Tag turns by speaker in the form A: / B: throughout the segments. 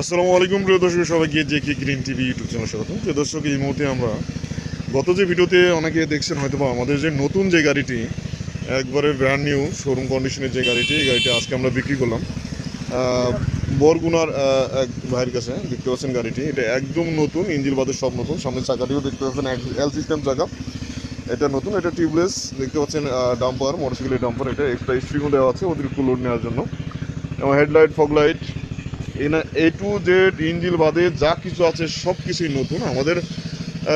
A: আসসালামু আলাইকুম, প্রিয় দর্শক, সবাইকে J K green TV YouTube channel স্বাগত প্রিয় দর্শক, এই মুহূর্তে আমরা গত যে ভিডিওতে অনেকে দেখছেন হয়তো বা আমাদের যে নতুন যে গাড়িটি, একবারে ব্র্যান্ড নিউ শোরুম কন্ডিশনের যে গাড়িটি, এই গাড়িটি আজকে আমরা বিক্রি করলাম। বরগুনার এক ভাইয়ের কাছে দেখতে পাচ্ছেন গাড়িটি। এটা একদম নতুন ইঞ্জিল বাদের সব নতুন। সামনের চাকাটিও দেখতে পাচ্ছেন এল সিস্টেম চাকা। এটা নতুন, এটা টিউবলেস দেখতে পাচ্ছেন ডাম্পার মোটরসাইকেলের ডাম্পার এটা এক্সট্রা স্ট্রিংও দেওয়া আছে অতিরিক্ত লোড নেওয়ার জন্য। এবং headlight fog light A to Z engine বাদে যা কিছু আছে সব কিছুই নতুন। আমাদের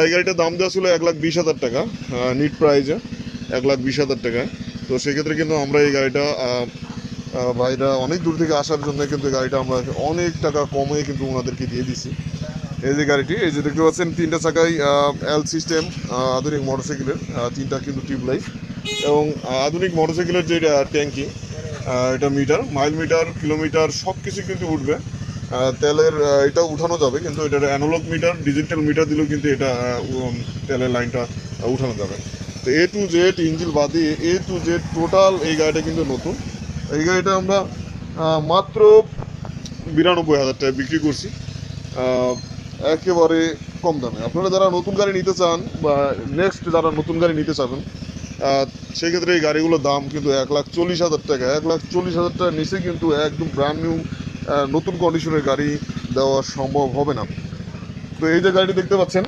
A: এই গাড়িটার দাম দেওয়া ছিল এক লাখ বিশ হাজার টাকা নিট প্রাইজে এক লাখ বিশ হাজার টাকায় তো সেক্ষেত্রে কিন্তু আমরা এই গাড়িটা ভাইরা অনেক দূর থেকে আসার জন্য কিন্তু গাড়িটা আমরা অনেক টাকা কমে কিন্তু ওনাদেরকে দিয়ে দিছি। এই যে গাড়িটি, এই যে দেখতে পাচ্ছেন, তিনটা চাকায় এল সিস্টেম আধুনিক মোটরসাইকেলের তিনটা কিন্তু টিউব লাইট এবং আধুনিক মোটরসাইকেলের যে ট্যাঙ্কি এটা মিটার, মাইল মিটার, কিলোমিটার সব কিছু কিন্তু উঠবে। তেলের এটা উঠানো যাবে, কিন্তু এটার অ্যানালগ মিটার ডিজিটাল মিটার দিলেও কিন্তু এটা তেলের লাইনটা উঠানো যাবে। তো এ টু জেড ইঞ্জিল বাদে এ টু জেড টোটাল এই গাড়িটা কিন্তু নতুন। এই গাড়িটা আমরা মাত্র বিরানব্বই হাজার টাকা বিক্রি করছি। একেবারে কম দামে। আপনারা যারা নতুন গাড়ি নিতে চান বা নেক্সট যারা নতুন গাড়ি নিতে চাবেন সেক্ষেত্রে এই গাড়িগুলোর দাম কিন্তু এক লাখ চল্লিশ হাজার টাকা। এক লাখ চল্লিশ হাজার টাকার নিচে কিন্তু একদম ব্র্যান্ড নিউ নতুন কন্ডিশনের গাড়ি দেওয়া সম্ভব হবে না। তো এই যে গাড়িটি দেখতে পাচ্ছেন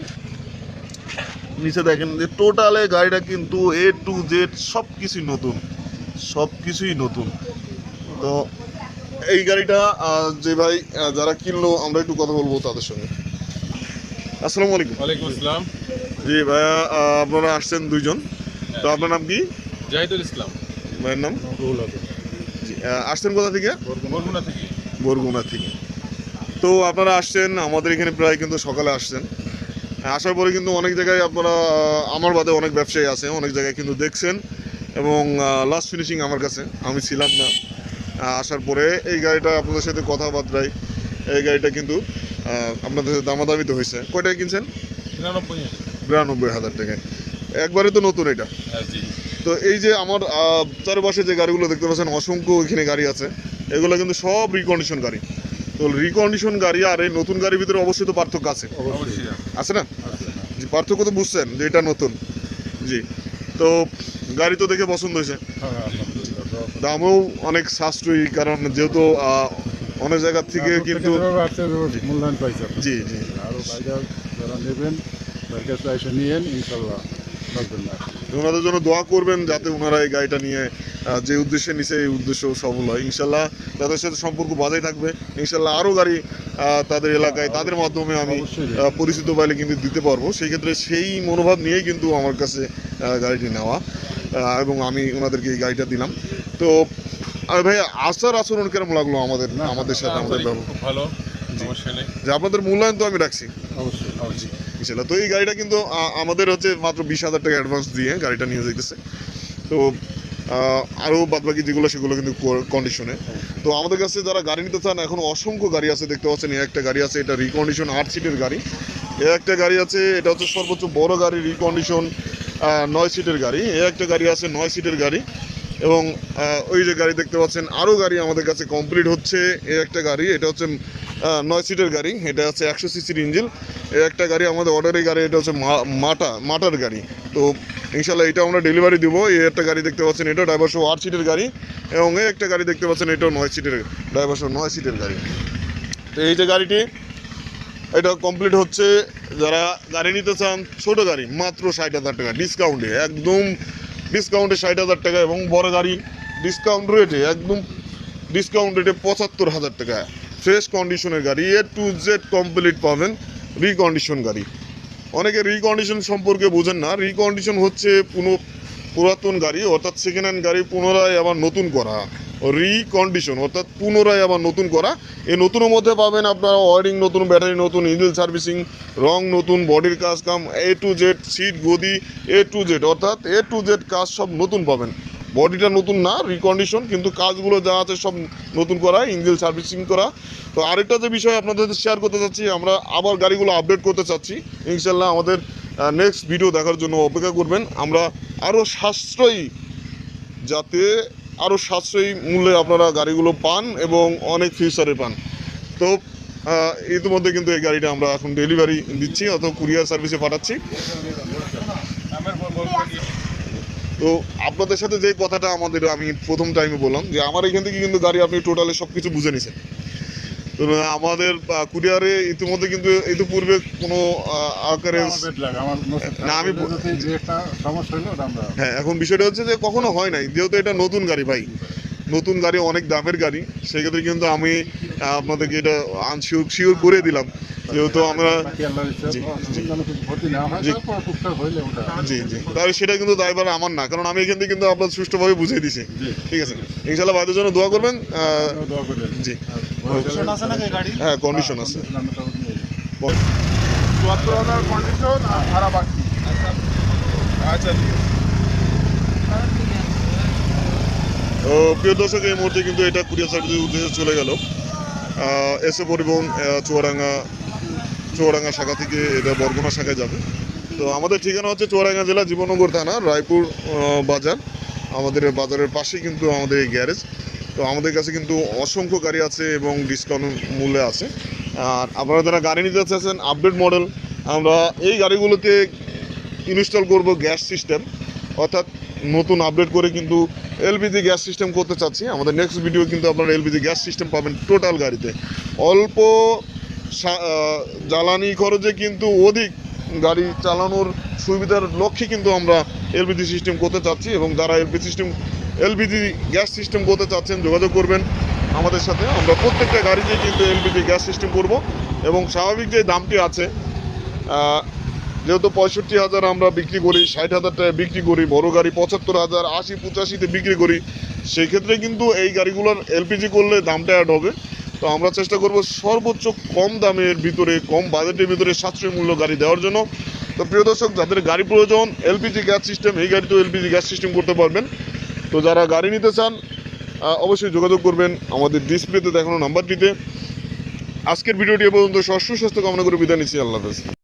A: নিচে দেখেন যে টোটালে গাড়িটা কিন্তু এ টু জেড সব কিছুই নতুন সব কিছুই নতুন। তো এই গাড়িটা যে ভাই যারা কিনলো আমরা একটু কথা বলব তাদের সঙ্গে। আসসালামু আলাইকুম।
B: ওয়ালাইকুম আসসালাম।
A: জি ভাইয়া আপনারা আসছেন দুইজন। তো আপনার নাম কি?
B: জাহিদুল ইসলাম।
A: ভাইয়ের নাম? আসছেন কোথা থেকে?
B: বরগুনা থেকে।
A: বরগুনা থেকে। তো আপনারা আসছেন আমাদের এখানে প্রায় কিন্তু সকালে আসছেন। আসার পরে কিন্তু অনেক জায়গায় আপনারা আমার বাদে অনেক ব্যবসায়ী আছে অনেক জায়গায় কিন্তু দেখছেন। এবং লাস্ট ফিনিশিং আমার কাছে আমি ছিলাম না। আসার পরে এই গাড়িটা আপনাদের সাথে কথাবার্তায় এই গাড়িটা কিন্তু আপনাদের সাথে দামাদামি তো হয়েছে। কয়টায় কিনছেন? বিরানব্বই হাজার টাকায়। একবারে তো নতুন এটা।
B: হ্যাঁ
A: তো এই যে আমার চারপাশে যে গাড়িগুলো দেখতে পাচ্ছেন অসংখ্য এখানে গাড়ি আছে। এগুলো কিন্তু সব রিকন্ডিশন গাড়ি। তো রিকন্ডিশন গাড়ি আর এই নতুন গাড়ির ভিতরে অবশ্যই তো পার্থক্য আছে।
B: অবশ্যই
A: আছে না? জি পার্থক্য তো বুঝছেন যে এটা নতুন। জি তো গাড়ি তো দেখে পছন্দ হয়েছে। দামও অনেক সাশ্রয়ী কারণ যেহেতু অনেক জায়গার থেকে কিন্তু
C: মূল্যায়ন পাইছে।
A: জি জি।
C: আরও বাইরে যারা নেবেন তার কাছে এসে নিয়েন ইনশাল্লাহ। না
A: ওনাদের জন্য দোয়া করবেন যাতে ওনারা এই গাড়িটা নিয়ে যে উদ্দেশ্যে নিছে এই উদ্দেশ্য সফল হয়। ইনশাল্লাহ তাদের সাথে সম্পর্ক বজায় থাকবে। ইনশাল্লাহ আরও গাড়ি তাদের এলাকায় তাদের মাধ্যমে আমি পরিচিত পাইলে কিন্তু দিতে পারব। সেই ক্ষেত্রে সেই মনোভাব নিয়েই কিন্তু আমার কাছে গাড়িটি নেওয়া এবং আমি ওনাদেরকে এই গাড়িটা দিলাম। তো আর ভাই আচার আচরণ কেমন লাগল আমাদের আমাদের সাথে আমাদের
B: ভালো
A: যে আপনাদের মূল্যায়ন তো আমি রাখছি।
C: অবশ্যই।
A: ইনশাল্লাহ তো এই গাড়িটা কিন্তু আমাদের হচ্ছে মাত্র বিশ হাজার টাকা অ্যাডভান্স দিয়ে গাড়িটা নিয়ে যেতেছে তো আরও বাদবাকি যেগুলো, সেগুলো কিন্তু কন্ডিশনে তো আমাদের কাছে যারা গাড়ি নিতে চান, এখন অসংখ্য গাড়ি আছে, দেখতে পাচ্ছেন একটা গাড়ি আছে, এটা রিকন্ডিশন আট সিটের গাড়ি। এ একটা গাড়ি আছে, এটা হচ্ছে সর্বোচ্চ বড় গাড়ি রিকন্ডিশন নয় সিটের গাড়ি। এ একটা গাড়ি আছে, নয় সিটের গাড়ি। এবং ওই যে গাড়ি দেখতে পাচ্ছেন আরও গাড়ি আমাদের কাছে কমপ্লিট হচ্ছে, এ একটা গাড়ি, এটা হচ্ছে নয় সিটের গাড়ি, এটা হচ্ছে একশো সিসির ইঞ্জিন একটা গাড়ি আমাদের অর্ডারের গাড়ি, এটা হচ্ছে মাটা, মাটার গাড়ি। তো ইনশাল্লাহ এটা আমরা ডেলিভারি দিব। এই একটা গাড়ি দেখতে পাচ্ছেন, এটা ড্রাইভার সহ আট সিটের গাড়ি এবং এই একটা গাড়ি দেখতে পাচ্ছেন, এটাও নয় সিটের ড্রাইভার সহ নয় সিটের গাড়ি। তো এই যে গাড়িটি, এটা কমপ্লিট হচ্ছে, যারা গাড়ি নিতে চান, ছোট গাড়ি, মাত্র ষাট হাজার টাকা ডিসকাউন্টে একদম ডিসকাউন্টে ষাট হাজার টাকা এবং বড় গাড়ি ডিসকাউন্ট রেটে একদম ডিসকাউন্ট রেটে পঁচাত্তর হাজার টাকা। ফ্রেশ কন্ডিশনের গাড়ি এ টু জেড কমপ্লিট পাবেন। রিকন্ডিশন গাড়ি। অনেকে রিকন্ডিশন সম্পর্কে বোঝেন না। রিকন্ডিশন হচ্ছে পুনো পুরাতন গাড়ি, অর্থাৎ সেকেন্ড হ্যান্ড গাড়ি পুনরায় আবার নতুন করা। রিকন্ডিশন অর্থাৎ পুনরায় আবার নতুন করা। এই নতুনের মধ্যে পাবেন আপনারা ওয়ারিং নতুন ব্যাটারি নতুন ইঞ্জিন সার্ভিসিং রং নতুন বডির কাজ কাম এ টু জেড সিট গদি এ টু জেড অর্থাৎ এ টু জেড কাজ সব নতুন পাবেন। বডিটা নতুন না রিকন্ডিশন কিন্তু কাজগুলো যা আছে সব নতুন করা ইঞ্জিন সার্ভিসিং করা। তো আরেকটা যে বিষয় আপনাদের শেয়ার করতে চাচ্ছি, আমরা আবার গাড়িগুলো আপডেট করতে চাচ্ছি। ইনশাল্লাহ আমাদের নেক্সট ভিডিও দেখার জন্য অপেক্ষা করবেন। আমরা আরও সাশ্রয়ী, যাতে আরও সাশ্রয়ী মূল্যে আপনারা গাড়িগুলো পান এবং অনেক ফিউচারে পান। তো ইতিমধ্যে কিন্তু এই গাড়িটা আমরা এখন ডেলিভারি দিচ্ছি অথবা কুরিয়ার সার্ভিসে পাঠাচ্ছি। তো আপনাদের সাথে যে কথাটা আমাদের আমি প্রথম টাইমে বললাম যে আমার এখান থেকে কিন্তু গাড়ি আপনি টোটালি সব কিছু বুঝে নিছেন। তো আমাদের কুরিয়ারে ইতিমধ্যে কিন্তু ইতিপূর্বে কোনো আকারে
C: নসিব
A: না, আমি হ্যাঁ এখন বিষয়টা হচ্ছে যে কখনো হয় নাই যেহেতু এটা নতুন গাড়ি ভাই। নতুন গাড়ি অনেক দামের গাড়ি। সেক্ষেত্রে কিন্তু আমি আপনাদেরকে এটা আনশিওর শিওর করে দিলাম। যেহেতু আমরা
C: বাকি আল্লাহর ইচ্ছা,
A: জি,
C: হয়,
A: জি। তাহলে সেটা কিন্তু দায়ভার আমার না। কারণ আমি এখান থেকে কিন্তু আপনার সুষ্ঠুভাবে বুঝিয়ে দিছি। ঠিক আছে। ইনশাল্লাহ ভাইদের জন্য দোয়া করবেন। জি। হ্যাঁ কন্ডিশন আছে।
C: তো
B: চুয়াত্তর হাজার কন্ডিশন আর ভাড়া বাকি। আচ্ছা ঠিক আছে
A: তো প্রিয় দর্শক, এই মুহূর্তে কিন্তু এটা কুরিয়ার সার্ভিসের উদ্দেশ্যে চলে গেল। এসে পরিবহন চুয়াডাঙ্গা চুয়াডাঙ্গা শাখা থেকে এটা বরগুনা শাখায় যাবে। তো আমাদের ঠিকানা হচ্ছে চুয়াডাঙ্গা জেলা জীবনগর থানা, রায়পুর বাজার। আমাদের বাজারের পাশেই কিন্তু আমাদের এই গ্যারেজ। তো আমাদের কাছে কিন্তু অসংখ্য গাড়ি আছে এবং ডিসকাউন্ট মূল্যে আছে। আর আপনারা যারা গাড়ি নিতে চাচ্ছেন আপডেট মডেল আমরা এই গাড়িগুলোতে ইনস্টল করব গ্যাস সিস্টেম অর্থাৎ নতুন আপডেট করে কিন্তু এলপিজি গ্যাস সিস্টেম করতে চাচ্ছি। আমাদের নেক্সট ভিডিও কিন্তু আপনারা এলপিজি গ্যাস সিস্টেম পাবেন টোটাল গাড়িতে। অল্প জ্বালানি খরচে কিন্তু অধিক গাড়ি চালানোর সুবিধার লক্ষ্যে কিন্তু আমরা এলপিজি সিস্টেম করতে চাচ্ছি এবং যারা LPG system LPG gas system করতে চাচ্ছেন, যোগাযোগ করবেন আমাদের সাথে। আমরা প্রত্যেকটা গাড়িতেই কিন্তু এলপিজি গ্যাস সিস্টেম করব এবং স্বাভাবিক যে দামটি আছে যেহেতু পঁয়ষট্টি হাজার আমরা বিক্রি করি, ষাট হাজার টাকায় বিক্রি করি, বড় গাড়ি পঁচাত্তর হাজার, আশি, পঁচাশিতে বিক্রি করি সেই ক্ষেত্রে কিন্তু এই গাড়িগুলোর এলপিজি করলে দামটা অ্যাড হবে। তো আমরা চেষ্টা করব সর্বোচ্চ কম দামের ভিতরে, কম বাজেটের ভিতরে সাশ্রয়ী মূল্য গাড়ি দেওয়ার জন্য। তো প্রিয় দর্শক, যাদের গাড়ি প্রয়োজন, এলপিজি গ্যাস সিস্টেম, এই গাড়িতেও এলপিজি গ্যাস সিস্টেম করতে পারবেন। তো যারা গাড়ি নিতে চান অবশ্যই যোগাযোগ করবেন আমাদের ডিসপ্লেতে দেখানো নাম্বারটিতে। আজকের ভিডিওটি পর্যন্ত সুস্বাস্থ্য কামনা করে বিদায় নিচ্ছি, আল্লাহ হাফেজ।